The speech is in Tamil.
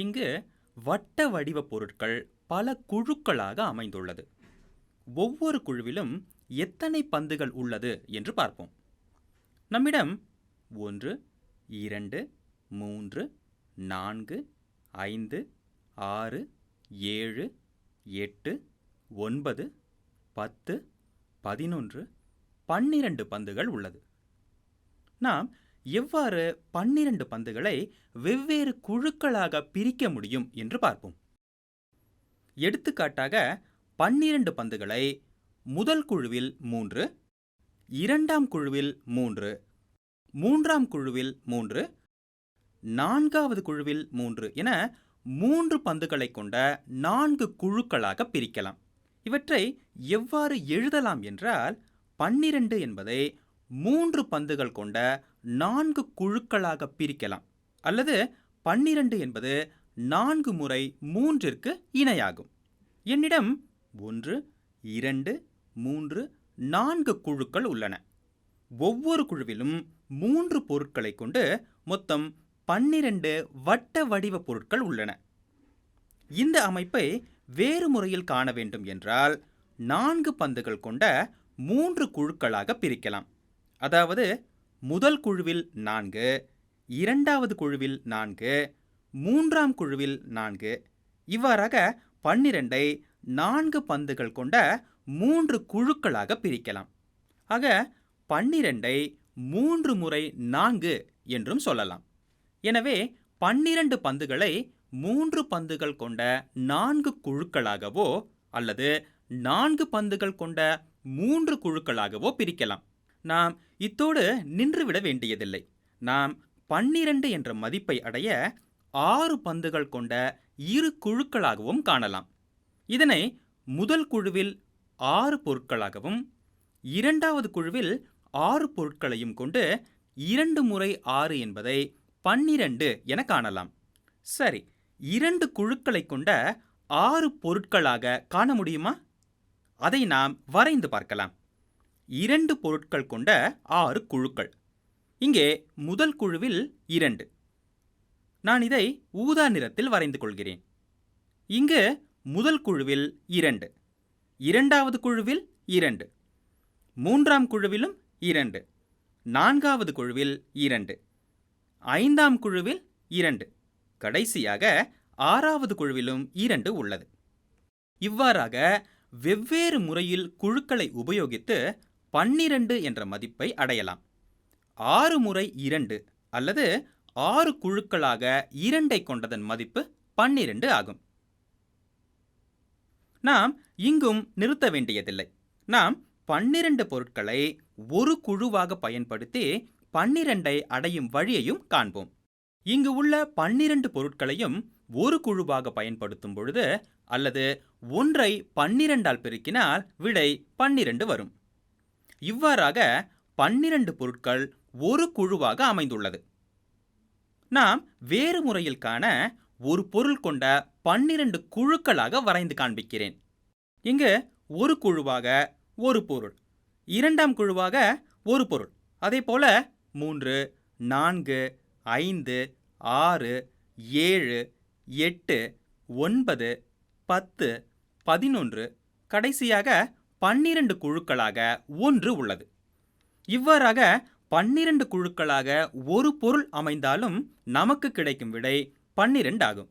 இங்கு வட்ட வடிவ பொருட்கள் பல குழுக்களாக அமைந்துள்ளது. ஒவ்வொரு குழுவிலும் எத்தனை பந்துகள் உள்ளது என்று பார்ப்போம். நம்மிடம் ஒன்று இரண்டு மூன்று நான்கு ஐந்து ஆறு ஏழு எட்டு ஒன்பது பத்து பதினொன்று பன்னிரண்டு பந்துகள் உள்ளது. நாம் எவ்வாறு பன்னிரண்டு பந்துகளை வெவ்வேறு குழுக்களாக பிரிக்க முடியும் என்று பார்ப்போம். எடுத்துக்காட்டாக பன்னிரண்டு பந்துகளை முதல் குழுவில் மூன்று இரண்டாம் குழுவில் மூன்று மூன்றாம் குழுவில் மூன்று நான்காவது குழுவில் மூன்று என மூன்று பந்துகளை கொண்ட நான்கு குழுக்களாக பிரிக்கலாம். இவற்றை எவ்வாறு எழுதலாம் என்றால் பன்னிரண்டு என்பதை மூன்று பந்துகள் கொண்ட நான்கு குழுக்களாக பிரிக்கலாம். அல்லது பன்னிரண்டு என்பது நான்கு முறை மூன்றிற்கு இணையாகும். என்னிடம் ஒன்று இரண்டு மூன்று நான்கு குழுக்கள் உள்ளன. ஒவ்வொரு குழுவிலும் மூன்று பொருட்களை கொண்டு மொத்தம் பன்னிரண்டு வட்ட வடிவ பொருட்கள் உள்ளன. இந்த அமைப்பை வேறு முறையில் காண வேண்டும் என்றால் நான்கு பந்துகள் கொண்ட மூன்று குழுக்களாக பிரிக்கலாம். அதாவது முதல் குழுவில் நான்கு இரண்டாவது குழுவில் நான்கு மூன்றாம் குழுவில் நான்கு. இவ்வாறாக பன்னிரண்டை நான்கு பந்துகள் கொண்ட மூன்று குழுக்களாக பிரிக்கலாம். ஆக பன்னிரெண்டை மூன்று முறை நான்கு என்றும் சொல்லலாம். எனவே பன்னிரண்டு பந்துகளை மூன்று பந்துகள் கொண்ட நான்கு குழுக்களாகவோ அல்லது நான்கு பந்துகள் கொண்ட மூன்று குழுக்களாகவோ பிரிக்கலாம். நாம் இத்தோடு நின்றுவிட வேண்டியதில்லை. நாம் பன்னிரண்டு என்ற மதிப்பை அடைய ஆறு பந்துகள் கொண்ட இரு குழுக்களாகவும் காணலாம். இதனை முதல் குழுவில் ஆறு பொருட்களாகவும் இரண்டாவது குழுவில் ஆறு பொருட்களையும் கொண்டு இரண்டு முறை ஆறு என்பதை பன்னிரண்டு என காணலாம். சரி இரண்டு குழுக்களை கொண்ட ஆறு பொருட்களாக காண முடியுமா? அதை நாம் வரைந்து பார்க்கலாம். இரண்டு பொருட்கள் கொண்ட ஆறு குழுக்கள். இங்கே முதல் குழுவில் இரண்டு. நான் இதை ஊதா நிறத்தில் வரைந்து கொள்கிறேன். இங்கு முதல் குழுவில் இரண்டு. இரண்டாவது குழுவில் இரண்டு. மூன்றாம் குழுவிலும் இரண்டு. நான்காவது குழுவில் இரண்டு. ஐந்தாம் குழுவில் இரண்டு. கடைசியாக ஆறாவது குழுவிலும் இரண்டு உள்ளது. இவ்வாறாக வெவ்வேறு முறையில் குழுக்களை உபயோகித்து பன்னிரண்டு என்ற மதிப்பை அடையலாம். ஆறு முறை இரண்டு அல்லது ஆறு குழுக்களாக இரண்டை கொண்டதன் மதிப்பு பன்னிரண்டு ஆகும். நாம் இங்கும் நிறுத்த வேண்டியதில்லை. நாம் பன்னிரண்டு பொருட்களை ஒரு குழுவாக பயன்படுத்தி பன்னிரண்டை அடையும் வழியையும் காண்போம். இங்கு உள்ள பன்னிரண்டு பொருட்களையும் ஒரு குழுவாக பயன்படுத்தும் பொழுது அல்லது ஒன்றை பன்னிரண்டால் பெருக்கினால் விடை பன்னிரண்டு வரும். இவ்வாறாக பன்னிரண்டு பொருட்கள் ஒரு குழுவாக அமைந்துள்ளது. நாம் வேறு முறையில் காண ஒரு பொருள் கொண்ட பன்னிரண்டு குழுக்களாக வரைந்து காண்பிக்கிறேன். இங்கு ஒரு குழுவாக ஒரு பொருள் இரண்டாம் குழுவாக ஒரு பொருள் அதே போல மூன்று நான்கு ஐந்து ஆறு ஏழு எட்டு ஒன்பது பத்து பதினொன்று கடைசியாக பன்னிரண்டு குழுக்களாக ஒன்று உள்ளது. இவ்வாறாக பன்னிரண்டு குழுக்களாக ஒரு பொருள் அமைந்தாலும் நமக்கு கிடைக்கும் விடை பன்னிரண்டு ஆகும்.